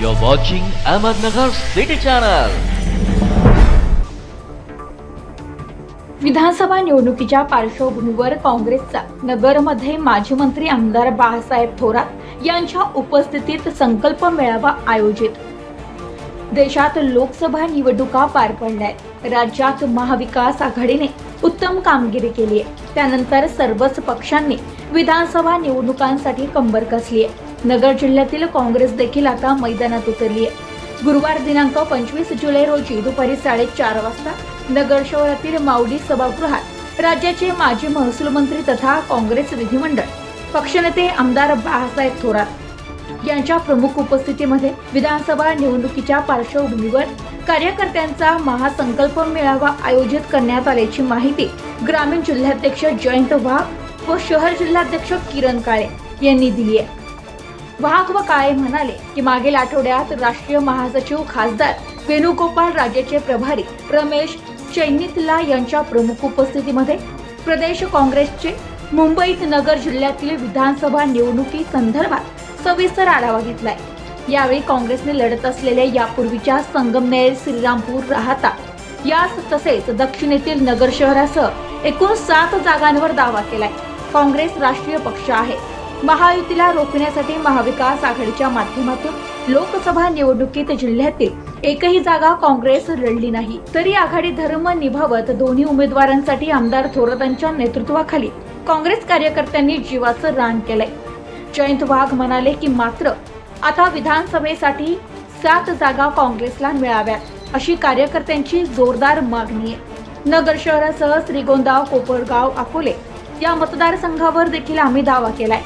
You're watching Ahmednagar City Channel. विधानसभा निवडणुकीच्या पार्श्वभूमीवर काँग्रेसचा नगरमध्ये माजी मंत्री आमदार बाळासाहेब थोरात यांच्या उपस्थितीत संकल्प मेळावा आयोजित. देशात लोकसभा निवडणुका पार पडल्या आहेत राज्यात महाविकास आघाडीने उत्तम कामगिरी केली आहे. त्यानंतर सर्वच पक्षांनी विधानसभा निवडणुकांसाठी कंबर कसली आहे. नगर जिल्ह्यातील काँग्रेस देखील आता मैदानात उतरली आहे गुरुवार दिनांक पंचवीस जुलै रोजी दुपारी साडेचार वाजता नगर शहरातील माऊली सभागृहात राज्याचे माजी महसूल मंत्री तथा काँग्रेस विधिमंडळ पक्षनेते आमदार बाळासाहेब थोरात यांच्या प्रमुख उपस्थितीमध्ये विधानसभा निवडणुकीच्या पार्श्वभूमीवर कार्यकर्त्यांचा महासंकल्प मेळावा आयोजित करण्यात आल्याची माहिती ग्रामीण जिल्हाध्यक्ष जयंत वाघ व शहर जिल्हाध्यक्ष किरण काळे यांनी दिली आहे. वाघ व काळे म्हणाले की मागील आठवड्यात राष्ट्रीय महासचिव खासदार वेणुगोपाळ राज्याचे प्रभारी रमेश चैनितला यांच्या प्रमुख उपस्थितीमध्ये प्रदेश काँग्रेसचे मुंबईत नगर जिल्ह्यातील विधानसभा निवडणुकी संदर्भात सविस्तर आढावा घेतलाय. यावेळी काँग्रेसने लढत असलेल्या यापूर्वीच्या संगमनेर श्रीरामपूर राहता. यास तसेच दक्षिणेतील नगर शहरासह एकूण सात जागांवर दावा केलाय. काँग्रेस राष्ट्रीय पक्ष आहे. महायुतीला रोखण्यासाठी महाविकास आघाडीच्या माध्यमातून लोकसभा निवडणुकीत जिल्ह्यातील एकही जागा काँग्रेस लढली नाही. तरी आघाडी धर्म निभावत दोन्ही उमेदवारांसाठी आमदार थोरातांच्या नेतृत्वाखाली काँग्रेस कार्यकर्त्यांनी जीवाचं रान केलंय. जयंत वाघ म्हणाले की मात्र आता विधानसभेसाठी सात जागा काँग्रेसला मिळाव्यात अशी कार्यकर्त्यांची जोरदार मागणी आहे. नगर शहरासह श्रीगोंदा कोपरगाव अकोले या मतदारसंघावर देखील आम्ही दावा केलाय.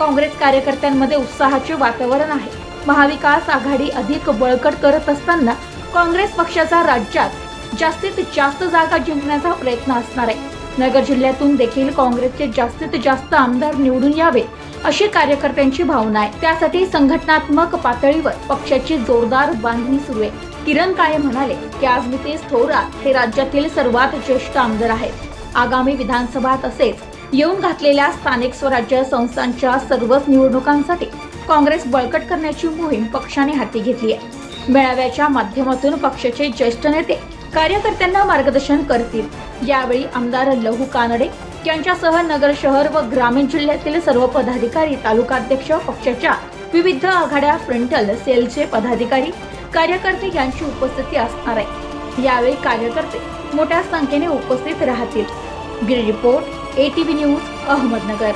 काँग्रेस कार्यकर्त्यांमध्ये उत्साहाचे वातावरण आहे. महाविकास आघाडी अधिक बळकट करत असताना काँग्रेस पक्षाचा राज्यात जास्तीत जास्त जागा जिंकण्याचा प्रयत्न असणार आहे. नगर जिल्ह्यातून देखील काँग्रेसचे जास्तीत जास्त आमदार निवडून यावे अशी कार्यकर्त्यांची भावना आहे. त्यासाठी संघटनात्मक पातळीवर पक्षाची जोरदार बांधणी सुरू आहे. किरण काळे म्हणाले की आज नितेश थोरात हे राज्यातील सर्वात ज्येष्ठ आमदार आहेत. आगामी विधानसभा तसेच येऊन घातलेल्या स्थानिक स्वराज्य संस्थांच्या सर्वच निवडणुकांसाठी काँग्रेस बळकट करण्याची मोहीम पक्षाने हाती घेतली आहे. मेळाव्याच्या माध्यमातून पक्षाचे ज्येष्ठ नेते कार्यकर्त्यांना मार्गदर्शन करतील. यावेळी आमदार लहू कानडे यांच्यासह नगर शहर व ग्रामीण जिल्ह्यातील सर्व पदाधिकारी तालुकाध्यक्ष पक्षाच्या विविध आघाड्या फ्रंटल सेलचे पदाधिकारी कार्यकर्ते यांची उपस्थिती असणार आहे. यावेळी कार्यकर्ते मोठ्या संख्येने उपस्थित राहतील. Bureau report ATV news Ahmednagar.